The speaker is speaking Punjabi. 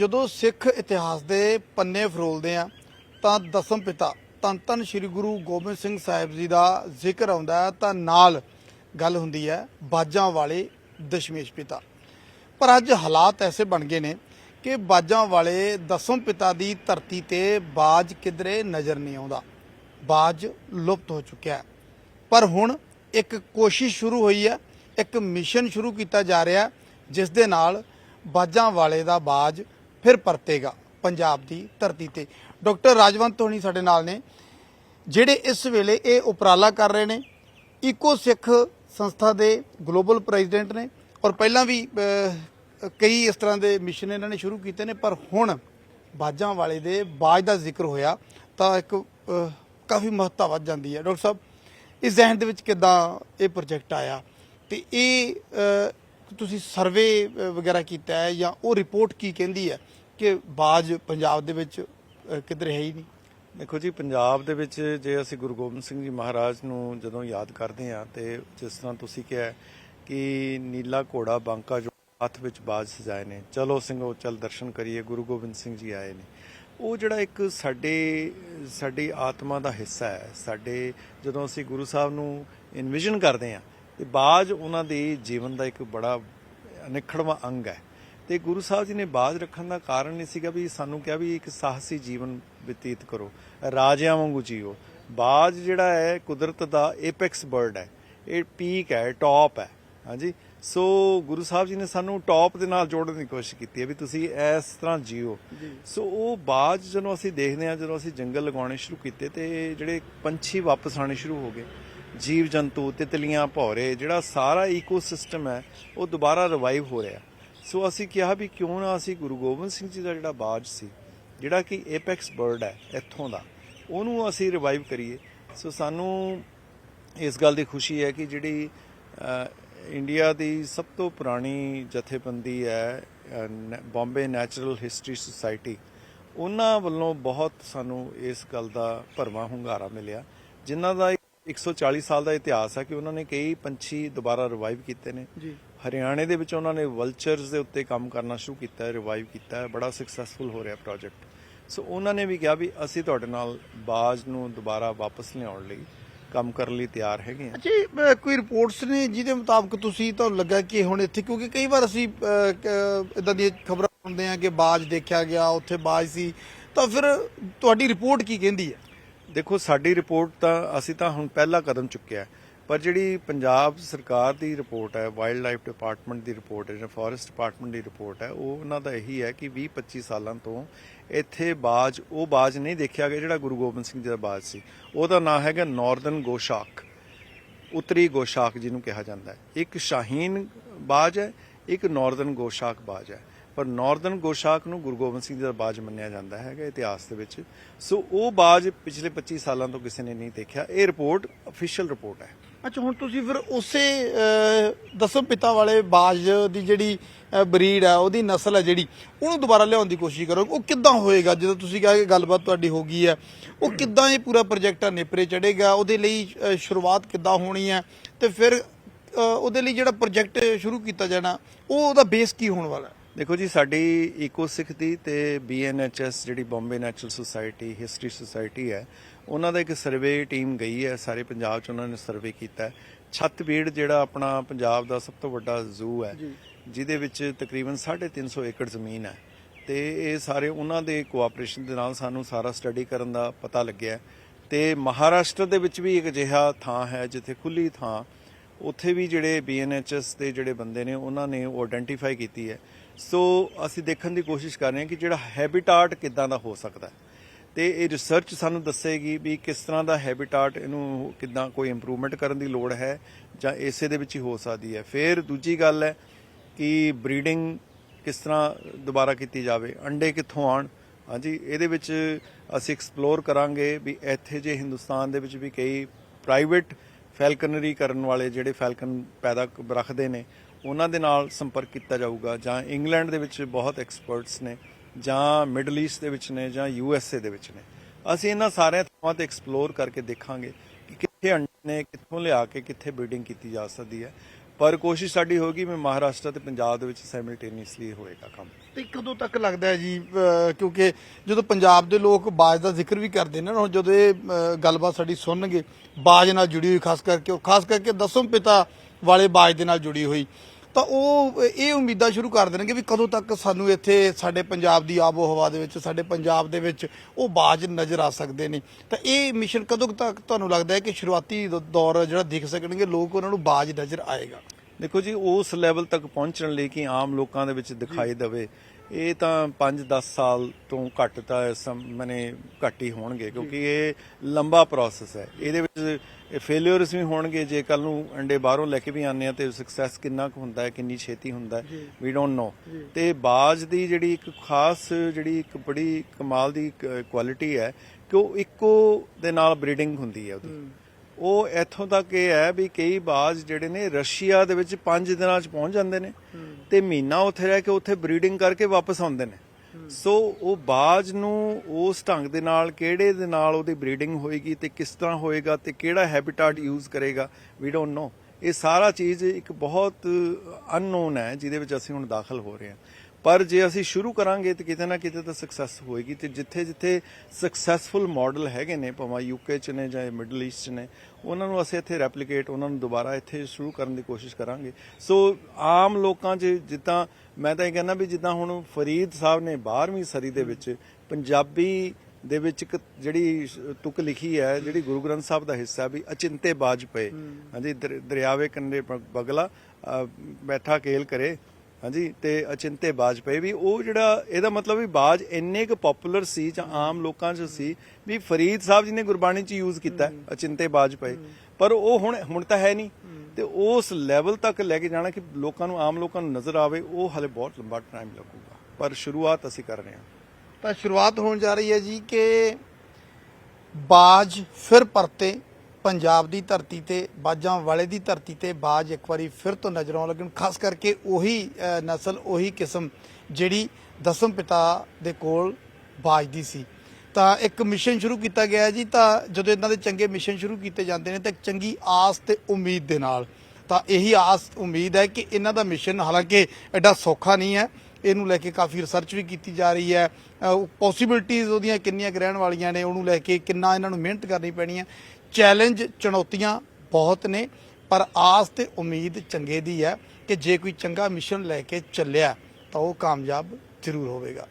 ਜਦੋਂ ਸਿੱਖ ਇਤਿਹਾਸ ਦੇ ਪੰਨੇ ਫਰੋਲਦੇ ਆ, ਤਾਂ ਦਸਮ ਪਿਤਾ ਧੰਨ ਧੰਨ ਸ੍ਰੀ ਗੁਰੂ ਗੋਬਿੰਦ ਸਿੰਘ ਸਾਹਿਬ ਜੀ ਦਾ ਜ਼ਿਕਰ ਆਉਂਦਾ ਤਾਂ ਨਾਲ ਗੱਲ ਹੁੰਦੀ ਹੈ ਬਾਜਾਂ ਵਾਲੇ ਦਸ਼ਮੇਸ਼ ਪਿਤਾ। ਪਰ ਅੱਜ ਹਾਲਾਤ ਐਸੇ ਬਣ ਗਏ ਨੇ ਕਿ ਬਾਜਾਂ ਵਾਲੇ ਦਸਮ ਪਿਤਾ ਦੀ ਧਰਤੀ ਤੇ ਬਾਜ ਕਿਧਰੇ ਨਜ਼ਰ ਨਹੀਂ ਆਉਂਦਾ। ਬਾਜ ਲੁਪਤ ਹੋ ਚੁੱਕਿਆ ਹੈ। ਪਰ ਹੁਣ ਇੱਕ ਕੋਸ਼ਿਸ਼ ਸ਼ੁਰੂ ਹੋਈ ਹੈ, ਇੱਕ ਮਿਸ਼ਨ ਸ਼ੁਰੂ ਕੀਤਾ ਜਾ ਰਿਹਾ ਜਿਸ ਦੇ ਨਾਲ ਬਾਜਾਂ ਵਾਲੇ ਦਾ ਬਾਜ ਫਿਰ ਪਰਤੇਗਾ ਪੰਜਾਬ ਦੀ ਧਰਤੀ ਤੇ। ਡਾਕਟਰ ਰਾਜਵੰਤ ਹੋਣੀ ਸਾਡੇ ਨਾਲ ਨੇ, ਜਿਹੜੇ ਇਸ ਵੇਲੇ ਇਹ ਉਪਰਾਲਾ ਕਰ ਰਹੇ ਨੇ ਇਕੋ ਸਿੱਖ ਸੰਸਥਾ ਦੇ ਗਲੋਬਲ ਪ੍ਰੈਜ਼ੀਡੈਂਟ ਨੇ ਔਰ ਪਹਿਲਾਂ ਵੀ ਕਈ ਇਸ ਤਰ੍ਹਾਂ ਦੇ ਮਿਸ਼ਨ ਇਹਨਾਂ ਨੇ ਸ਼ੁਰੂ ਕੀਤੇ ਨੇ, ਪਰ ਹੁਣ ਬਾਜਾਂ ਵਾਲੇ ਦੇ ਬਾਜ ਦਾ ਜ਼ਿਕਰ ਹੋਇਆ ਤਾਂ ਇੱਕ ਕਾਫੀ ਮਹੱਤਤਾ ਵੱਧ ਜਾਂਦੀ ਹੈ। ਡਾਕਟਰ ਸਾਹਿਬ, ਇਸ ਜ਼ਹਿਨ ਦੇ ਵਿੱਚ ਕਿਦਾਂ ਇਹ ਪ੍ਰੋਜੈਕਟ ਆਇਆ? ਤੇ ਇਹ ਤੁਸੀਂ ਸਰਵੇ ਵਗੈਰਾ ਕੀਤਾ ਹੈ ਜਾਂ ਉਹ ਰਿਪੋਰਟ ਕੀ ਕਹਿੰਦੀ ਹੈ ਕਿ ਬਾਜ ਪੰਜਾਬ ਦੇ ਵਿੱਚ ਅਹ, ਹੈ ਹੀ ਨਹੀਂ? ਦੇਖੋ ਜੀ ਪੰਜਾਬ ਦੇ ਵਿੱਚ ਜੇ ਅਸੀਂ ਗੁਰੂ ਗੋਬਿੰਦ ਸਿੰਘ ਜੀ ਮਹਾਰਾਜ ਨੂੰ ਜਦੋਂ ਯਾਦ ਕਰਦੇ ਹਾਂ ਤੇ ਜਿਸ ਤਰ੍ਹਾਂ ਤੁਸੀਂ ਕਿਹਾ ਕਿ ਨੀਲਾ ਘੋੜਾ ਬਾਂਕਾ ਜੋ ਹੱਥ ਵਿੱਚ ਬਾਜ ਸਜਾਏ ਨੇ ਚਲੋ ਸਿੰਘੋ ਚਲ ਦਰਸ਼ਨ ਕਰੀਏ ਗੁਰੂ ਗੋਬਿੰਦ ਸਿੰਘ ਜੀ ਆਏ ਨੇ। ਉਹ ਜਿਹੜਾ ਇੱਕ ਸਾਡੇ ਸਾਡੀ ਆਤਮਾ ਦਾ ਹਿੱਸਾ ਹੈ ਸਾਡੇ ਜਦੋਂ ਅਸੀਂ ਗੁਰੂ ਸਾਹਿਬ ਨੂੰ ਇਨਵਿਜ਼ਨ ਕਰਦੇ ਹਾਂ ਤੇ ਬਾਜ ਉਹਨਾਂ ਦੇ ਜੀਵਨ ਦਾ ਇੱਕ ਬੜਾ ਅਨਿਖੜਵਾਂ ਅੰਗ ਹੈ। ਤੇ ਗੁਰੂ ਸਾਹਿਬ ਜੀ ਨੇ ਬਾਜ ਰੱਖਣ ਦਾ ਕਾਰਨ ਇਹ ਸੀਗਾ ਵੀ ਸਾਨੂੰ ਕਿਹਾ ਵੀ ਇੱਕ ਸਾਹਸੀ ਜੀਵਨ ਬਤੀਤ ਕਰੋ ਰਾਜਿਆਂ ਵਾਂਗੂ ਜੀਓ। ਬਾਜ ਜਿਹੜਾ ਹੈ ਕੁਦਰਤ ਦਾ ਏਪੈਕਸ ਬਰਡ ਹੈ। ਇਹ ਪੀਕ ਹੈ ਟੌਪ ਹੈ। ਹਾਂਜੀ? ਸੋ ਗੁਰੂ ਸਾਹਿਬ ਜੀ ਨੇ ਸਾਨੂੰ ਟੌਪ ਦੇ ਨਾਲ ਜੋੜਨ ਦੀ ਕੋਸ਼ਿਸ਼ ਕੀਤੀ ਹੈ ਵੀ ਤੁਸੀਂ ਇਸ ਤਰ੍ਹਾਂ ਜੀਓ। ਸੋ ਉਹ ਬਾਜ ਜਦੋਂ ਅਸੀਂ ਦੇਖਦੇ ਹਾਂ ਜਦੋਂ ਅਸੀਂ ਜੰਗਲ ਲਗਾਉਣੇ ਸ਼ੁਰੂ ਕੀਤੇ ਤੇ ਜਿਹੜੇ ਪੰਛੀ ਵਾਪਸ ਆਣੇ ਸ਼ੁਰੂ ਹੋ ਗਏ ਜੀਵ ਜੰਤੂ ਤਿਤਲੀਆਂ, ਭੌਰੇ, ਜਿਹੜਾ ਸਾਰਾ ਈਕੋਸਿਸਟਮ ਹੈ, ਉਹ ਦੁਬਾਰਾ ਰਿਵਾਈਵ ਹੋ ਰਿਹਾ। ਸੋ ਅਸੀਂ ਕਿਹਾ ਵੀ ਕਿਉਂ ਨਾ ਅਸੀਂ ਗੁਰੂ ਗੋਬਿੰਦ ਸਿੰਘ ਜੀ ਦਾ ਜਿਹੜਾ ਬਾਜ ਸੀ, ਜਿਹੜਾ ਕਿ ਏਪੈਕਸ ਬਰਡ ਹੈ, ਇੱਥੋਂ ਦਾ, ਉਹਨੂੰ ਅਸੀਂ ਰਿਵਾਈਵ ਕਰੀਏ। ਸੋ ਸਾਨੂੰ ਇਸ ਗੱਲ ਦੀ ਖੁਸ਼ੀ ਹੈ ਕਿ ਜਿਹੜੀ ਇੰਡੀਆ ਦੀ ਸਭ ਤੋਂ ਪੁਰਾਣੀ ਜਥੇਬੰਦੀ ਹੈ ਬੰਬੇ ਨੈਚੁਰਲ ਹਿਸਟਰੀ ਸੁਸਾਇਟੀ ਉਹਨਾਂ ਵੱਲੋਂ ਬਹੁਤ ਸਾਨੂੰ ਇਸ ਗੱਲ ਦਾ ਭਰਵਾਂ ਹੁੰਗਾਰਾ ਮਿਲਿਆ, ਜਿਨ੍ਹਾਂ ਦਾ 140 ਸਾਲ ਦਾ ਇਤਿਹਾਸ ਹੈ ਕਿ ਉਹਨਾਂ ਨੇ ਕਈ ਪੰਛੀ ਦੁਬਾਰਾ ਰਿਵਾਈਵ ਕੀਤੇ ਨੇ। ਜੀ। ਹਰਿਆਣੇ ਦੇ ਵਿੱਚ ਉਹਨਾਂ ਨੇ ਵਲਚਰਸ ਦੇ ਉੱਤੇ ਕੰਮ ਕਰਨਾ ਸ਼ੁਰੂ ਕੀਤਾ ਹੈ ਰਿਵਾਈਵ ਕੀਤਾ ਹੈ ਬੜਾ ਸਕਸੈਸਫੁਲ ਹੋ ਰਿਹਾ ਪ੍ਰੋਜੈਕਟ ਸੋ ਉਹਨਾਂ ਨੇ ਵੀ ਕਿਹਾ ਵੀ ਅਸੀਂ ਤੁਹਾਡੇ ਨਾਲ ਬਾਜ ਨੂੰ ਦੁਬਾਰਾ ਵਾਪਸ ਲਿਆਉਣ ਲਈ ਕੰਮ ਕਰਨ ਲਈ ਤਿਆਰ ਹੈਗੇ ਹਾਂ। ਅੱਛਾ ਕੋਈ ਰਿਪੋਰਟਸ ਨੇ ਜਿਹਦੇ ਮੁਤਾਬਕ ਤੁਸੀਂ ਤੁਹਾਨੂੰ ਲੱਗਾ ਕਿ ਹੁਣ ਇੱਥੇ ਕਿਉਂਕਿ ਕਈ ਵਾਰ ਅਸੀਂ ਇਦਾਂ ਦੀਆਂ ਖਬਰਾਂ ਸੁਣਦੇ ਹਾਂ ਕਿ ਬਾਜ ਦੇਖਿਆ ਗਿਆ ਉੱਥੇ ਬਾਜ ਸੀ। ਤਾਂ ਫਿਰ ਤੁਹਾਡੀ ਰਿਪੋਰਟ ਕੀ ਕਹਿੰਦੀ ਹੈ? ਦੇਖੋ, ਸਾਡੀ ਰਿਪੋਰਟ ਤਾਂ ਅਸੀਂ ਤਾਂ ਹੁਣ ਪਹਿਲਾ ਕਦਮ ਚੁੱਕਿਆ ਪਰ ਜਿਹੜੀ ਪੰਜਾਬ ਸਰਕਾਰ ਦੀ ਰਿਪੋਰਟ ਹੈ ਵਾਈਲਡ ਲਾਈਫ ਡਿਪਾਰਟਮੈਂਟ ਦੀ ਰਿਪੋਰਟ ਹੈ, ਜਾਂ ਫੋਰੈਸਟ ਡਿਪਾਰਟਮੈਂਟ ਦੀ ਰਿਪੋਰਟ ਹੈ, ਉਹ ਉਹਨਾਂ ਦਾ ਇਹੀ ਹੈ ਕਿ 20 25 ਸਾਲਾਂ ਤੋਂ ਇੱਥੇ ਬਾਜ, ਉਹ ਬਾਜ ਨਹੀਂ ਦੇਖਿਆ ਗਿਆ ਜਿਹੜਾ ਗੁਰੂ ਗੋਬਿੰਦ ਸਿੰਘ ਜੀ ਦਾ ਬਾਜ ਸੀ। ਉਹਦਾ ਨਾਮ ਹੈਗਾ ਨਾਰਦਰਨ ਗੋਸ਼ਾਕ ਉੱਤਰੀ ਗੋਸ਼ਾਕ ਜਿਹਨੂੰ ਕਿਹਾ ਜਾਂਦਾ ਹੈ। ਇੱਕ ਸ਼ਾਹੀਨ ਬਾਜ ਹੈ, ਇੱਕ ਨਾਰਦਰਨ ਗੋਸ਼ਾਕ ਬਾਜ ਹੈ। ਪਰ ਨਾਰਦਰਨ ਗੋਸ਼ਾਕ ਨੂੰ ਗੁਰੂ ਗੋਬਿੰਦ ਸਿੰਘ ਜੀ ਦਾ ਬਾਜ ਮੰਨਿਆ ਜਾਂਦਾ ਹੈਗਾ ਇਤਿਹਾਸ ਦੇ ਵਿੱਚ। ਸੋ ਉਹ ਬਾਜ ਪਿਛਲੇ 25 ਸਾਲਾਂ ਤੋਂ ਕਿਸੇ ਨੇ ਨਹੀਂ ਦੇਖਿਆ। ਇਹ ਰਿਪੋਰਟ ਅਫੀਸ਼ੀਅਲ ਰਿਪੋਰਟ ਹੈ। ਅੱਛਾ, ਹੁਣ ਤੁਸੀਂ ਫਿਰ ਉਸੇ ਦਸਮ ਪਿਤਾ ਵਾਲੇ ਬਾਜ ਦੀ ਜਿਹੜੀ ਬਰੀਡ ਹੈ ਉਹਦੀ ਨਸਲ ਹੈ ਜਿਹੜੀ, ਉਹਨੂੰ ਦੁਬਾਰਾ ਲਿਆਉਣ ਦੀ ਕੋਸ਼ਿਸ਼ ਕਰੋ। ਉਹ ਕਿੱਦਾਂ ਹੋਏਗਾ? ਜਦੋਂ ਤੁਸੀਂ ਕਿਹਾ ਕਿ ਗੱਲਬਾਤ ਤੁਹਾਡੀ ਹੋ ਗਈ ਹੈ, ਉਹ ਕਿੱਦਾਂ ਇਹ ਪੂਰਾ ਪ੍ਰੋਜੈਕਟ ਆ? ਨੇਪਰੇ ਚੜੇਗਾ ਉਹਦੇ ਲਈ ਸ਼ੁਰੂਆਤ ਕਿੱਦਾਂ ਹੋਣੀ ਹੈ? ਤੇ ਫਿਰ ਉਹਦੇ ਲਈ ਜਿਹੜਾ ਪ੍ਰੋਜੈਕਟ ਸ਼ੁਰੂ ਕੀਤਾ ਜਾਣਾ, ਉਹ ਉਹਦਾ ਬੇਸ ਕੀ ਹੋਣ ਵਾਲਾ ਦੇਖੋ ਜੀ ਸਾਡੀ ਈਕੋ ਸਿੱਖ ਦੀ ਤੇ ਬੀਐਨਐਚਐਸ ਜਿਹੜੀ Bombay natural society history society ਹੈ ਉਹਨਾਂ ਦਾ ਇੱਕ ਸਰਵੇ ਟੀਮ ਗਈ ਹੈ ਸਾਰੇ ਪੰਜਾਬ 'ਚ ਉਹਨਾਂ ਨੇ ਸਰਵੇ ਕੀਤਾ ਹੈ। ਛੱਤਬੀੜ ਜਿਹੜਾ ਆਪਣਾ ਪੰਜਾਬ ਦਾ ਸਭ ਤੋਂ ਵੱਡਾ ਜ਼ੂ ਹੈ ਜਿਹਦੇ ਵਿੱਚ ਤਕਰੀਬਨ 350 ਏਕੜ ਜ਼ਮੀਨ ਹੈ। ਤੇ ਇਹ ਸਾਰੇ ਉਹਨਾਂ ਦੇ ਕੋਆਪਰੇਸ਼ਨ ਦੇ ਨਾਲ ਸਾਨੂੰ ਸਾਰਾ ਸਟੱਡੀ ਕਰਨ ਦਾ ਪਤਾ ਲੱਗਿਆ। ਤੇ ਮਹਾਰਾਸ਼ਟਰ ਦੇ ਵਿੱਚ ਵੀ ਇੱਕ ਅਜਿਹਾ ਥਾਂ ਹੈ ਜਿੱਥੇ ਖੁੱਲੀ ਥਾਂ ਉੱਥੇ ਵੀ ਜਿਹੜੇ ਬੀਐਨਐਚਐਸ ਦੇ ਜਿਹੜੇ ਬੰਦੇ ਨੇ ਉਹਨਾਂ ਨੇ ਉਹ ਆਇਡੈਂਟੀਫਾਈ ਕੀਤੀ ਹੈ। ਸੋ ਅਸੀਂ ਦੇਖਣ ਦੀ ਕੋਸ਼ਿਸ਼ ਕਰ ਰਹੇ ਹਾਂ ਕਿ ਜਿਹੜਾ ਹੈਬਿਟਾਟ ਕਿੱਦਾਂ ਦਾ ਹੋ ਸਕਦਾ ਹੈ। ਤੇ ਇਹ ਰਿਸਰਚ ਸਾਨੂੰ ਦੱਸੇਗੀ ਵੀ ਕਿਸ ਤਰ੍ਹਾਂ ਦਾ ਹੈਬਿਟਾਟ ਇਹਨੂੰ ਕਿੱਦਾਂ ਕੋਈ ਇੰਪਰੂਵਮੈਂਟ ਕਰਨ ਦੀ ਲੋੜ ਹੈ ਜਾਂ ਇਸੇ ਦੇ ਵਿੱਚ ਹੀ ਹੋ ਸਕਦੀ ਹੈ। ਫਿਰ ਦੂਜੀ ਗੱਲ ਹੈ ਕਿ ਬਰੀਡਿੰਗ ਕਿਸ ਤਰ੍ਹਾਂ ਦੁਬਾਰਾ ਕੀਤੀ ਜਾਵੇ, ਅੰਡੇ ਕਿੱਥੋਂ ਆਣ ਹਾਂਜੀ, ਇਹਦੇ ਵਿੱਚ ਅਸੀਂ ਐਕਸਪਲੋਰ ਕਰਾਂਗੇ ਵੀ ਇੱਥੇ ਜੇ ਹਿੰਦੁਸਤਾਨ ਦੇ ਵਿੱਚ ਵੀ ਕਈ ਪ੍ਰਾਈਵੇਟ ਫੈਲਕਨਰੀ ਕਰਨ ਵਾਲੇ ਜਿਹੜੇ ਫੈਲਕਨ ਪੈਦਾ ਰੱਖਦੇ ਨੇ ਉਹਨਾਂ ਦੇ ਨਾਲ ਸੰਪਰਕ ਕੀਤਾ ਜਾਊਗਾ ਜਾਂ ਇੰਗਲੈਂਡ ਦੇ ਵਿੱਚ ਬਹੁਤ ਐਕਸਪਰਟਸ ਨੇ ਜਾਂ ਮਿਡਲ ਈਸਟ ਦੇ ਵਿੱਚ ਨੇ ਜਾਂ ਯੂ ਐਸ ਏ ਦੇ ਵਿੱਚ ਨੇ। ਅਸੀਂ ਇਹਨਾਂ ਸਾਰਿਆਂ ਥਾਵਾਂ ਤੇ ਐਕਸਪਲੋਰ ਕਰਕੇ ਦੇਖਾਂਗੇ ਕਿ ਕਿੱਥੇ ਅੰਡੇ ਨੇ, ਕਿੱਥੋਂ ਲਿਆ ਕੇ, ਕਿੱਥੇ ਬਰੀਡਿੰਗ ਕੀਤੀ ਜਾ ਸਕਦੀ ਹੈ। ਪਰ ਕੋਸ਼ਿਸ਼ ਸਾਡੀ ਹੋਗੀ ਮੈਂ ਮਹਾਰਾਸ਼ਟਰ ਤੇ ਪੰਜਾਬ ਦੇ ਵਿੱਚ ਸਾਈਮਲਟੇਨੀਅਸਲੀ ਹੋਏਗਾ ਕੰਮ। ਤੇ ਕਦੋਂ ਤੱਕ ਲੱਗਦਾ ਹੈ ਜੀ ਕਿਉਂਕਿ ਜਦੋਂ ਪੰਜਾਬ ਦੇ ਲੋਕ ਬਾਜ ਦਾ ਜ਼ਿਕਰ ਵੀ ਕਰਦੇ ਨੇ ਨਾ, ਹੁਣ ਜਦੋਂ ਇਹ ਗੱਲਬਾਤ ਸਾਡੀ ਸੁਣਨਗੇ, ਬਾਜ ਨਾਲ ਜੁੜੀ ਹੋਈ, ਖਾਸ ਕਰਕੇ ਉਹ ਖਾਸ ਕਰਕੇ ਦਸਮ ਪਿਤਾ ਵਾਲੇ ਬਾਜ ਦੇ ਨਾਲ ਜੁੜੀ ਹੋਈ। ਤਾਂ ਉਹ, ਇਹ ਉਮੀਦਾਂ ਸ਼ੁਰੂ ਕਰ ਦੇਣਗੇ ਵੀ ਕਦੋਂ ਤੱਕ ਸਾਨੂੰ ਇੱਥੇ ਸਾਡੇ ਪੰਜਾਬ ਦੀ ਆਬੋ ਹਵਾ ਦੇ ਵਿੱਚ, ਸਾਡੇ ਪੰਜਾਬ ਦੇ ਵਿੱਚ ਉਹ ਬਾਜ ਨਜ਼ਰ ਆ ਸਕਦੇ ਨੇ। ਤਾਂ ਇਹ ਮਿਸ਼ਨ ਕਦੋਂ ਤੱਕ ਤੁਹਾਨੂੰ ਲੱਗਦਾ ਹੈ ਕਿ ਸ਼ੁਰੂਆਤੀ ਦੌਰ ਜਿਹੜਾ ਦਿਖ ਸਕਣਗੇ, ਲੋਕ ਉਹਨਾਂ ਨੂੰ ਬਾਜ ਨਜ਼ਰ ਆਏਗਾ? ਦੇਖੋ ਜੀ, ਉਸ ਲੈਵਲ ਤੱਕ ਪਹੁੰਚਣ ਲਈ ਕਿ ਆਮ ਲੋਕਾਂ ਦੇ ਵਿੱਚ ਦਿਖਾਈ ਦੇਵੇ ਇਹ ਤਾਂ 5-10 ਸਾਲ ਤੋਂ ਘੱਟ ਤਾਂ ਸਮ ਮਨੇ ਘੱਟ ਹੀ ਹੋਣਗੇ ਕਿਉਂਕਿ ਇਹ ਲੰਬਾ ਪ੍ਰੋਸੈਸ ਹੈ। ਇਹਦੇ ਵਿੱਚ ਫੇਲਿਅਰਸ ਵੀ ਹੋਣਗੇ ਜੇ ਕੱਲ ਨੂੰ ਅੰਡੇ ਬਾਹਰੋਂ ਲੈ ਕੇ ਵੀ ਆਉਂਦੇ ਆ ਤੇ ਸਕਸੈਸ ਕਿੰਨਾ ਕੁ ਹੁੰਦਾ ਹੈ ਕਿੰਨੀ ਛੇਤੀ ਹੁੰਦਾ ਹੈ ਵੀ ਡੋਨਟ ਨੋ ਤੇ ਬਾਜ ਦੀ ਜਿਹੜੀ ਇੱਕ ਖਾਸ ਜਿਹੜੀ ਇੱਕ ਬੜੀ ਕਮਾਲ ਦੀ ਕੁਆਲਿਟੀ ਹੈ ਕਿ ਉਹ ਇੱਕੋ ਦੇ ਨਾਲ ਬਰੀਡਿੰਗ ਹੁੰਦੀ ਹੈ ਉਹਦੀ। ਉਹ ਇੱਥੋਂ ਤੱਕ ਇਹ ਹੈ ਵੀ ਕਈ ਬਾਜ਼ ਜਿਹੜੇ ਨੇ ਰਸ਼ੀਆ ਦੇ ਵਿੱਚ 5 ਦਿਨਾਂ 'ਚ ਪਹੁੰਚ ਜਾਂਦੇ ਨੇ ਤੇ ਮਹੀਨਾ ਉੱਥੇ ਰਹਿ ਕੇ ਉੱਥੇ ਬਰੀਡਿੰਗ ਕਰਕੇ ਵਾਪਸ ਆਉਂਦੇ ਨੇ। ਸੋ ਉਹ ਬਾਜ਼ ਨੂੰ ਉਸ ਢੰਗ ਦੇ ਨਾਲ, ਕਿਹੜੇ ਦੇ ਨਾਲ ਉਹਦੀ ਬਰੀਡਿੰਗ ਹੋਏਗੀ ਤੇ ਕਿਸ ਤਰ੍ਹਾਂ ਹੋਏਗਾ ਤੇ ਕਿਹੜਾ ਹੈਬਿਟਾਟ ਯੂਜ਼ ਕਰੇਗਾ ਵੀ ਡੋਨਟ ਨੋ ਇਹ ਸਾਰਾ ਚੀਜ਼ ਇੱਕ ਬਹੁਤ ਅਨਨੋਨ ਹੈ, ਜਿਹਦੇ ਵਿੱਚ ਅਸੀਂ ਹੁਣ ਦਾਖਲ ਹੋ ਰਹੇ ਹਾਂ। ਪਰ ਜੇ ਅਸੀਂ ਸ਼ੁਰੂ ਕਰਾਂਗੇ ਤੇ ਕਿਤੇ ਨਾ ਕਿਤੇ ਤਾਂ ਸਕਸੈਸ ਹੋਏਗੀ ਤੇ ਜਿੱਥੇ ਜਿੱਥੇ ਸਕਸੈਸਫੁਲ ਮਾਡਲ ਹੈਗੇ ਨੇ ਭਾਵੇਂ ਯੂਕੇ ਚ ਨੇ ਜਾਂ ਮਿਡਲ ਈਸਟ ਚ ਨੇ ਉਹਨਾਂ ਨੂੰ ਅਸੀਂ ਇੱਥੇ ਰੈਪਲੀਕੇਟ ਉਹਨਾਂ ਨੂੰ ਦੁਬਾਰਾ ਇੱਥੇ ਸ਼ੁਰੂ ਕਰਨ ਦੀ ਕੋਸ਼ਿਸ਼ ਕਰਾਂਗੇ। ਸੋ ਆਮ ਲੋਕਾਂ 'ਚ ਜਿੱਦਾਂ ਮੈਂ ਤਾਂ ਇਹ ਕਹਿੰਦਾ ਵੀ ਜਿੱਦਾਂ ਹੁਣ ਫਰੀਦ ਸਾਹਿਬ ਨੇ 12ਵੀਂ ਸਦੀ ਦੇ ਵਿੱਚ ਪੰਜਾਬੀ ਦੇ ਵਿੱਚ ਇੱਕ ਜਿਹੜੀ ਤੁਕ ਲਿਖੀ ਹੈ ਜਿਹੜੀ ਗੁਰੂ ਗ੍ਰੰਥ ਸਾਹਿਬ ਦਾ ਹਿੱਸਾ ਵੀ ਅਚਿੰਤੇ ਬਾਜ ਪਏ ਹਾਂਜੀ ਦਰ- ਦਰਿਆਵੇ ਬ- ਬਗਲਾ ਬੈਠਾ ਕੇਲ ਕਰੇ। ਹਾਂਜੀ ਤੇ ਅਚਿੰਤੇ ਬਾਜ ਪਏ ਵੀ ਉਹ ਜਿਹੜਾ ਇਹਦਾ ਮਤਲਬ ਵੀ ਬਾਜ ਇੰਨੇ ਕੁ ਪਪੂਲਰ ਸੀ ਜਾਂ ਆਮ ਲੋਕਾਂ 'ਚ ਸੀ ਵੀ ਫਰੀਦ ਸਾਹਿਬ ਜੀ ਨੇ ਗੁਰਬਾਣੀ 'ਚ ਯੂਜ਼ ਕੀਤਾ ਅਚਿੰਤੇ ਬਾਜ ਪਏ ਪਰ ਉਹ ਹੁਣ ਹੁਣ ਤਾਂ ਹੈ ਨਹੀਂ। ਤੇ ਉਸ ਲੈਵਲ ਤੱਕ ਲੈ ਕੇ ਜਾਣਾ ਕਿ ਲੋਕਾਂ ਨੂੰ ਆਮ ਲੋਕਾਂ ਨੂੰ ਨਜ਼ਰ ਆਵੇ ਉਹ ਹਲੇ ਬਹੁਤ ਲੰਬਾ ਟਾਈਮ ਲੱਗੂਗਾ। ਪਰ ਸ਼ੁਰੂਆਤ ਅਸੀਂ ਕਰ ਰਹੇ ਹਾਂ। ਤਾਂ ਸ਼ੁਰੂਆਤ ਹੋਣ ਜਾ ਰਹੀ ਹੈ ਜੀ ਕਿ ਬਾਜ ਫਿਰ ਪਰਤੇ ਪੰਜਾਬ ਦੀ ਧਰਤੀ ਤੇ, ਬਾਜਾਂ ਵਾਲੇ ਦੀ ਧਰਤੀ ਤੇ ਬਾਜ ਇੱਕ ਵਾਰੀ ਫਿਰ ਤੋਂ ਨਜ਼ਰ ਆਉਣ ਲੱਗਣ। ਖਾਸ ਕਰਕੇ ਉਹੀ ਨਸਲ, ਉਹੀ ਕਿਸਮ ਜਿਹੜੀ ਦਸਮ ਪਿਤਾ ਦੇ ਕੋਲ ਬਾਜ ਦੀ ਸੀ। ਤਾਂ ਇੱਕ ਮਿਸ਼ਨ ਸ਼ੁਰੂ ਕੀਤਾ ਗਿਆ ਜੀ, ਤਾਂ ਜਦੋਂ ਇਹਨਾਂ ਦੇ ਚੰਗੇ ਮਿਸ਼ਨ ਸ਼ੁਰੂ ਕੀਤੇ ਜਾਂਦੇ ਨੇ, ਤਾਂ ਚੰਗੀ ਆਸ ਤੇ ਉਮੀਦ ਦੇ ਨਾਲ। ਤਾਂ ਇਹੀ ਆਸ, ਉਮੀਦ ਹੈ ਕਿ ਇਹਨਾਂ ਦਾ ਮਿਸ਼ਨ ਹਾਲਾਂਕਿ ਐਡਾ ਸੌਖਾ ਨਹੀਂ ਹੈ, ਇਹਨੂੰ ਲੈ ਕੇ ਕਾਫੀ ਰਿਸਰਚ ਵੀ ਕੀਤੀ ਜਾ ਰਹੀ ਹੈ। ਪੋਸਿਬਿਲਿਟੀਆਂ ਉਹਦੀਆਂ ਕਿੰਨੀਆਂ ਕੁ ਰਹਿਣ ਵਾਲੀਆਂ ਨੇ, ਉਹਨੂੰ ਲੈ ਕੇ ਕਿੰਨਾ ਇਹਨਾਂ ਨੂੰ ਮਿਹਨਤ ਕਰਨੀ ਪੈਣੀ ਹੈ। ਚੈਲੰਜ ਚੁਣੌਤੀਆਂ ਬਹੁਤ ਨੇ, ਪਰ ਆਸ ਤੇ ਉਮੀਦ ਚੰਗੇ ਦੀ ਹੈ ਕਿ ਜੇ ਕੋਈ ਚੰਗਾ ਮਿਸ਼ਨ ਲੈ ਕੇ ਚੱਲਿਆ, ਤਾਂ ਉਹ ਕਾਮਯਾਬ ਜ਼ਰੂਰ ਹੋਵੇਗਾ।